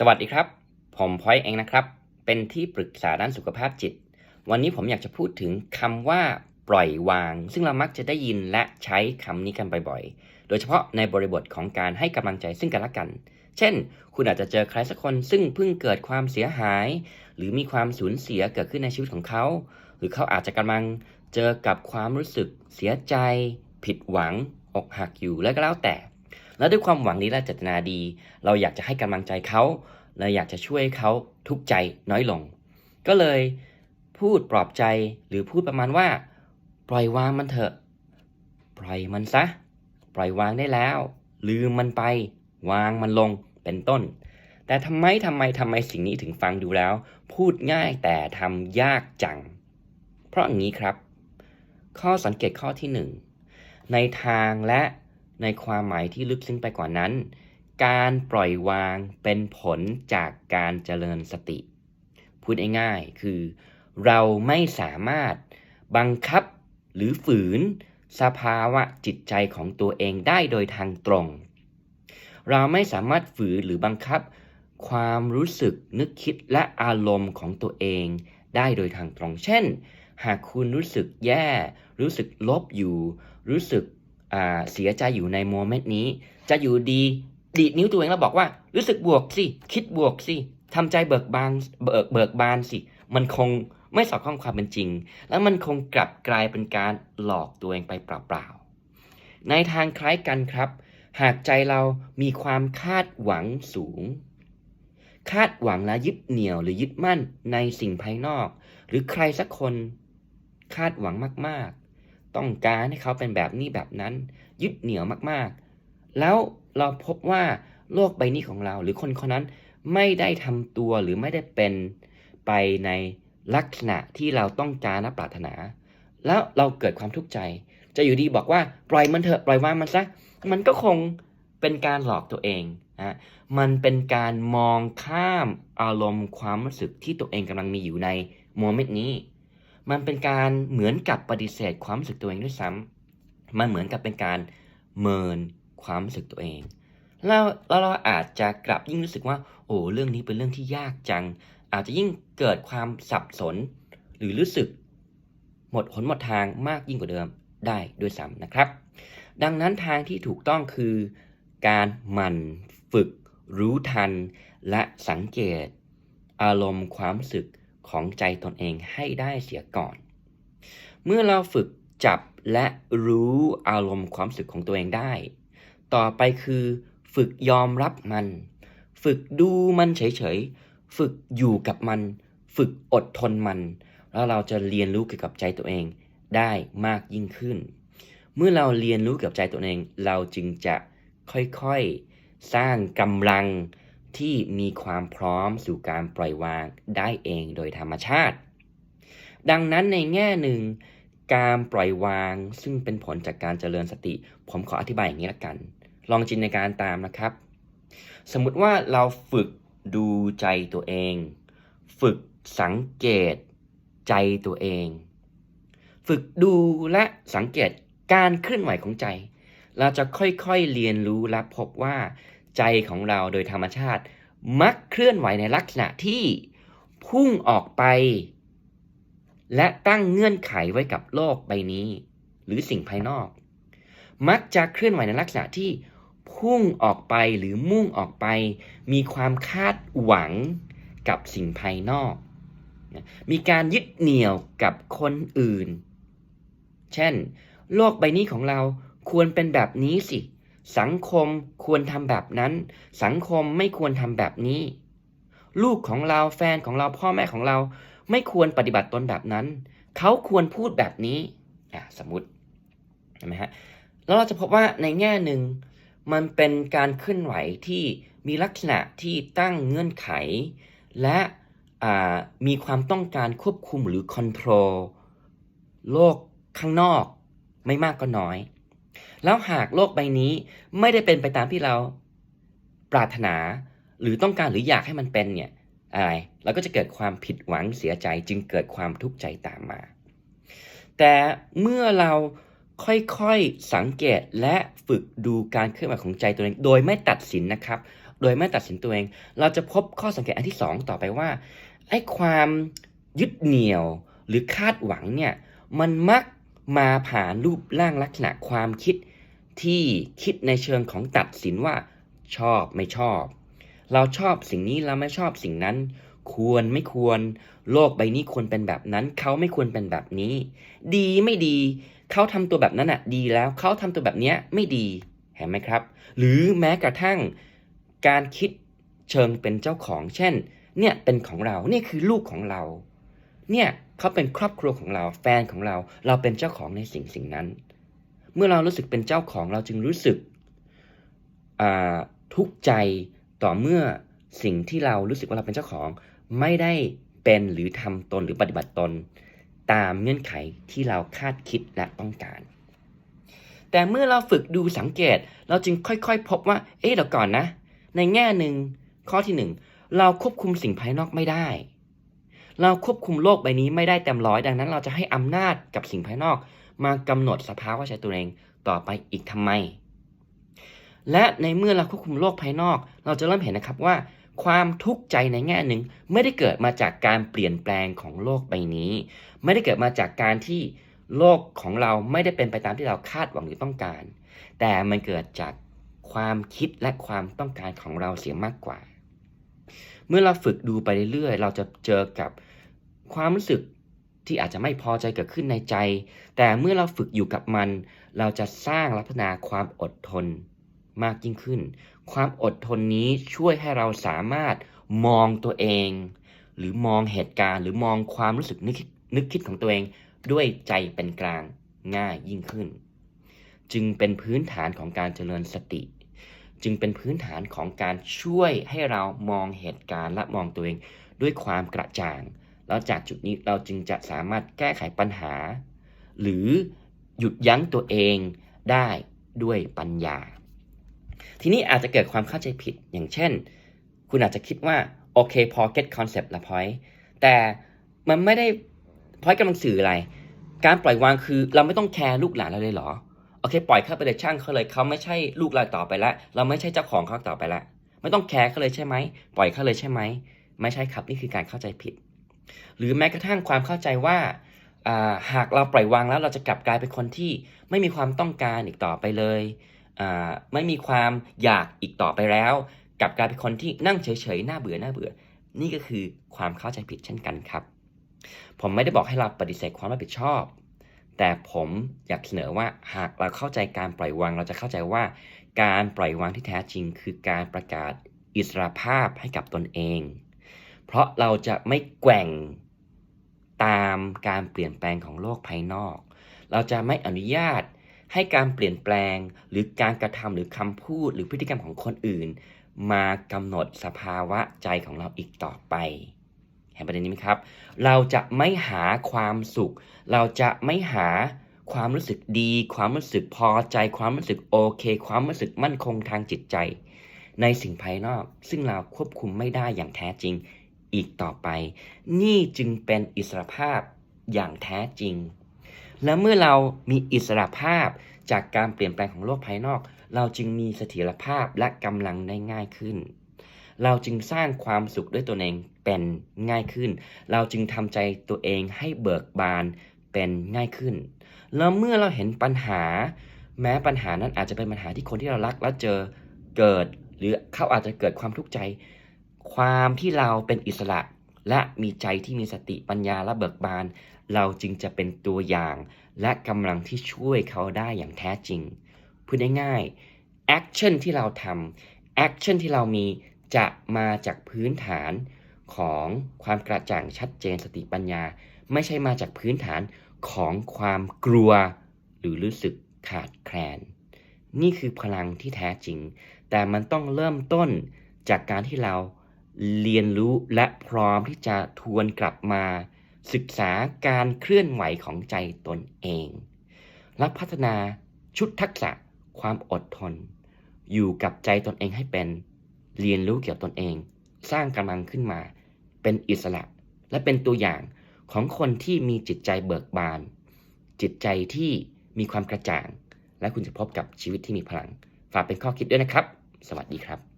สวัสดีครับ ผมพอยเองนะครับ เป็นที่ปรึกษาด้านสุขภาพจิต วันนี้ผมอยากจะพูดถึงคำว่า ปล่อยวาง ซึ่งเรามักจะได้ยินและใช้คำนี้กันบ่อยๆ โดยเฉพาะในบริบทของการให้กำลังใจซึ่งกันและกัน เช่น คุณอาจจะเจอใครสักคนซึ่งเพิ่งเกิดความเสียหาย หรือมีความสูญเสียเกิดขึ้นในชีวิตของเขา หรือเขาอาจจะกำลังเจอกับความรู้สึกเสียใจ ผิดหวังอกหักอยู่แล้วก็แล้วแต่ แล้วด้วยความหวังนี้และเจตนาดี เราอยากจะให้กำลังใจเขาเราอยากจะช่วยเขาทุกใจน้อยลง ก็เลยพูดปลอบใจหรือพูดประมาณว่า ปล่อยวางมันเถอะ ปล่อยมันซะ ปล่อยวางได้แล้ว ลืมมันไป วางมันลงเป็นต้น แต่ทำไมทำไมทำไมสิ่งนี้ถึงฟังดูแล้ว พูดง่ายแต่ทำยากจัง เพราะอย่างนี้ครับ ข้อสังเกตข้อที่หนึ่งในทางและ ในความหมายที่ลึกซึ้งไปกว่านั้น การปล่อยวางเป็นผลจากการเจริญสติ พูดง่ายๆ คือ เราไม่สามารถบังคับหรือฝืน สภาวะจิตใจของตัวเองได้โดยทางตรง เราไม่สามารถฝืนหรือบังคับ ความรู้สึกนึกคิดและอารมณ์ของตัวเองได้โดยทางตรง เช่น หากคุณรู้สึกแย่ รู้สึกลบอยู่ รู้สึก เสียใจอยู่ในโมเมนต์นี้ จะอยู่ดีดีดนิ้วตัวเองแล้วบอกว่า รู้สึกบวกสิ คิดบวกสิทำใจเบิกบานเบิกเบิกบานสิ มันคงไม่สอดคล้องความเป็นจริง แล้วมันคงกลับกลายเป็นการหลอกตัวเองไปเปล่าๆในทางคล้ายกันครับ หากใจเรามีความคาดหวังสูง คาดหวังและยึดเหนี่ยวหรือยึดมั่นในสิ่งภายนอก หรือใครสักคนคาดหวังมากๆ ต้องการให้เขาเป็นแบบนี้แบบนั้น ยึดเหนี่ยวมากๆ แล้วเราพบว่าโลกใบนี้ของเรา หรือคนคนนั้นไม่ได้ทำตัวหรือไม่ได้เป็นไปในลักษณะที่เราต้องการและปรารถนา แล้วเราเกิดความทุกข์ใจ จะอยู่ดีบอกว่าปล่อยมันเถอะปล่อยวางมันซะมันก็คงเป็นการหลอกตัวเองนะมันเป็นการมองข้ามอารมณ์ความรู้สึกที่ตัวเองกำลังมีอยู่ในโมเมนต์นี้ มันเป็นการเหมือนกับปฏิเสธความรู้สึกตัวเองด้วยซ้ำมันเหมือนกับเป็นการเมินความรู้สึกตัวเอง แล้วแล้วเราอาจจะกลับยิ่งรู้สึกว่า โอ้เรื่องนี้เป็นเรื่องที่ยากจัง อาจจะยิ่งเกิดความสับสน หรือรู้สึกหมดหนหมดทางมากยิ่งกว่าเดิมได้ด้วยซ้ำนะครับ ดังนั้นทางที่ถูกต้องคือการหมั่นฝึกรู้ทัน และสังเกต อารมณ์ความรู้สึก ของใจตนเองให้ได้เสียก่อน เมื่อเราฝึกจับและรู้อารมณ์ความรู้สึกของตัวเองได้ ต่อไปคือ ฝึกยอมรับมัน ฝึกดูมันเฉยๆ ฝึกอยู่กับมัน ฝึกอดทนมัน แล้วเราจะเรียนรู้เกี่ยวกับใจตัวเองได้มากยิ่งขึ้น เมื่อเราเรียนรู้เกี่ยวกับใจตัวเอง เราจึงจะค่อยๆ สร้างกำลัง ที่มีความพร้อมสู่การปล่อยวางได้เองโดยธรรมชาติ ดังนั้นในแง่หนึ่ง การปล่อยวางซึ่งเป็นผลจากการเจริญสติ ผมขออธิบายอย่างนี้ละกัน ลองจินในการตามนะครับ สมมุติว่าเราฝึกดูใจตัวเอง ฝึกสังเกตใจตัวเอง ฝึกดูและสังเกตการเคลื่อนไหวของใจ เราจะค่อยๆเรียนรู้และพบว่า ใจของเราโดยธรรมชาติ มักเคลื่อนไหวในลักษณะที่พุ่งออกไป และตั้งเงื่อนไขไว้กับโลกใบนี้ หรือสิ่งภายนอก มักจะเคลื่อนไหวในลักษณะที่พุ่งออกไปหรือมุ่งออกไป มีความคาดหวังกับสิ่งภายนอก มีการยึดเหนี่ยวกับคนอื่น เช่น โลกใบนี้ของเราควรเป็นแบบนี้สิ สังคมควรทำแบบนั้น สังคมไม่ควรทำแบบนี้ ลูกของเราแฟนของเราพ่อแม่ของเรา ไม่ควรปฏิบัติตนแบบนั้น เขาควรพูดแบบนี้อะสมมติเห็นไหมฮะแล้วเราจะพบว่าในแง่หนึ่งมันเป็นการเคลื่อนไหวที่มีลักษณะที่ตั้งเงื่อนไข และมีความต้องการควบคุมหรือคอนโทรลโลกข้างนอกไม่มากก็น้อย แล้วหากโลกใบนี้ไม่ได้เป็นไปตามที่เราปรารถนาหรือต้องการหรืออยากให้มันเป็นเนี่ยอะไรเราก็จะเกิดความผิดหวังเสียใจจึงเกิดความทุกข์ใจตามมา แต่เมื่อเราค่อยๆสังเกตและฝึกดูการเคลื่อนไหวของใจตัวเอง โดยไม่ตัดสินนะครับ โดยไม่ตัดสินตัวเอง เราจะพบข้อสังเกตอันที่สองต่อไปว่าไอ้ความยึดเหนี่ยวหรือคาดหวังเนี่ยมันมักมาผ่านรูปร่างลักษณะความคิด ที่คิดในเชิงของตัดสินว่า ชอบไม่ชอบ เราชอบสิ่งนี้เราไม่ชอบสิ่งนั้น ควรไม่ควร โลกใบนี้ควรเป็นแบบนั้น เขาไม่ควรเป็นแบบนี้ ดีไม่ดี เขาทำตัวแบบนั้นอะ ดีแล้วเขาทำตัวแบบเนี้ยไม่ดีเห็นไหมครับ หรือแม้กระทั่งการคิดเชิงเป็นเจ้าของ เช่น เนี่ยเป็นของเรา เนี่ยคือลูกของเรา เนี่ยเขาเป็นครอบครัวของเรา แฟนของเรา เราเป็นเจ้าของในสิ่งสิ่งนั้น เมื่อเรารู้สึกเป็นเจ้าของเราจึงรู้สึกทุกข์ใจต่อเมื่อสิ่งที่เรารู้สึกว่าเราเป็นเจ้าของ ไม่ได้เป็นหรือทำตนหรือปฏิบัติตน ตามเงื่อนไขที่เราคาดคิดและต้องการ แต่เมื่อเราฝึกดูสังเกต เราจึงค่อยๆ พบว่า เอ๊ะเดี๋ยวก่อนนะ ในแง่หนึ่งข้อที่หนึ่งเราควบคุมสิ่งภายนอกไม่ได้ เราควบคุมโลกใบนี้ไม่ได้เต็มร้อยดังนั้น เราจะให้อำนาจกับสิ่งภายนอก มากำหนดสภาวะใจตัวเองต่อไปอีกทำไม และในเมื่อเราควบคุมโลกภายนอก เราจะเริ่มเห็นนะครับว่า ความทุกข์ใจในแง่หนึ่งไม่ได้เกิดมาจากการเปลี่ยนแปลงของโลกใบนี้ ไม่ได้เกิดมาจากการที่โลกของเราไม่ได้เป็นไปตามที่เราคาดหวังหรือต้องการ แต่มันเกิดจากความคิดและความต้องการของเราเสียมากกว่า เมื่อเราฝึกดูไปเรื่อยๆ เราจะเจอกับความรู้สึก ที่อาจจะไม่พอใจเกิดขึ้นในใจ แต่เมื่อเราฝึกอยู่กับมัน เราจะสร้างลักษณะความอดทนมากยิ่งขึ้น ความอดทนนี้ช่วยให้เราสามารถมองตัวเอง หรือมองเหตุการณ์ หรือมองความรู้สึกนึกคิดนึกคิดของตัวเอง ด้วยใจเป็นกลางง่ายยิ่งขึ้น จึงเป็นพื้นฐานของการเจริญสติ จึงเป็นพื้นฐานของการช่วยให้เรามองเหตุการณ์และมองตัวเองด้วยความกระจ่าง แล้วจากจุดนี้เราจึงจะสามารถแก้ไขปัญหา หรือหยุดยั้งตัวเองได้ด้วยปัญญา ทีนี้อาจจะเกิดความเข้าใจผิดอย่างเช่น คุณอาจจะคิดว่าโอเคพอ get concept ละ point แต่มันไม่ได้ point กำลังสื่ออะไร การปล่อยวางคือเราไม่ต้องแคร์ลูกหลานเราเลยเหรอโอเค ปล่อยเข้าไปเลยช่างเขาเลยเขาไม่ใช่ลูกเราต่อไปแล้วเราไม่ใช่เจ้าของเขาต่อไปแล้วไม่ต้องแคร์เขาเลยใช่ไหมปล่อยเขาเลยใช่ไหมไม่ใช่ครับนี่คือการเข้าใจผิด หรือแม้กระทั่งความเข้าใจว่าหากเราปล่อยวางแล้วเราจะกลับกลายเป็นคนที่ไม่มีความต้องการอีกต่อไปเลยไม่มีความอยากอีกต่อไปแล้วกลับกลายเป็นคนที่นั่งเฉยๆน่าเบื่อหน่าเบื่อ นี่ก็คือความเข้าใจผิดเช่นกันครับ ผมไม่ได้บอกให้เราปฏิเสธความรับผิดชอบ แต่ผมอยากเสนอว่าหากเราเข้าใจการปล่อยวางเราจะเข้าใจว่า การปล่อยวางที่แท้จริง คือการประกาศอิสรภาพให้กับตนเอง เพราะเราจะไม่แกว่งตามการเปลี่ยนแปลงของโลกภายนอก เราจะไม่อนุญาตให้การเปลี่ยนแปลงหรือการกระทำหรือคำพูดหรือพฤติกรรมของคนอื่น มากำหนดสภาวะใจของเราอีกต่อไป เห็นประเด็นนี้ไหมครับ เราจะไม่หาความสุข เราจะไม่หาความรู้สึกดี ความรู้สึกพอใจ ความรู้สึกโอเค ความรู้สึกมั่นคงทางจิตใจ ในสิ่งภายนอก ซึ่งเราควบคุมไม่ได้อย่างแท้จริง อีกต่อไป นี่จึงเป็นอิสรภาพอย่างแท้จริง และเมื่อเรามีอิสรภาพจากการเปลี่ยนแปลงของโลกภายนอก เราจึงมีเสถียรภาพและกำลังได้ง่ายขึ้น เราจึงสร้างความสุขด้วยตัวเองเป็นง่ายขึ้น เราจึงทำใจตัวเองให้เบิกบานเป็นง่ายขึ้น แล้วเมื่อเราเห็นปัญหา แม้ปัญหานั้นอาจจะเป็นปัญหาที่คนที่เรารักแล้วเจอเกิด หรือเขาอาจจะเกิดความทุกข์ใจ ความที่เราเป็นอิสระและมีใจที่มีสติปัญญาและเบิกบาน เราจึงจะเป็นตัวอย่าง และกำลังที่ช่วยเขาได้อย่างแท้จริง พูดง่ายๆแอคชั่นที่เราทำแอคชั่นที่เรามีจะมาจากพื้นฐานของความกระจ่างชัดเจนสติปัญญา ไม่ใช่มาจากพื้นฐานของความกลัว หรือรู้สึกขาดแคลน นี่คือพลังที่แท้จริง แต่มันต้องเริ่มต้นจากการที่เรา เรียนรู้และพร้อมที่จะทวนกลับมาศึกษาการเคลื่อนไหวของใจตนเอง และพัฒนาชุดทักษะความอดทน อยู่กับใจตนเองให้เป็น เรียนรู้เกี่ยวกับตนเอง สร้างกำลังขึ้นมา เป็นอิสระ และเป็นตัวอย่างของคนที่มีจิตใจเบิกบาน จิตใจที่มีความกระจ่าง และคุณจะพบกับชีวิตที่มีพลัง ฝากเป็นข้อคิดด้วยนะครับ สวัสดีครับ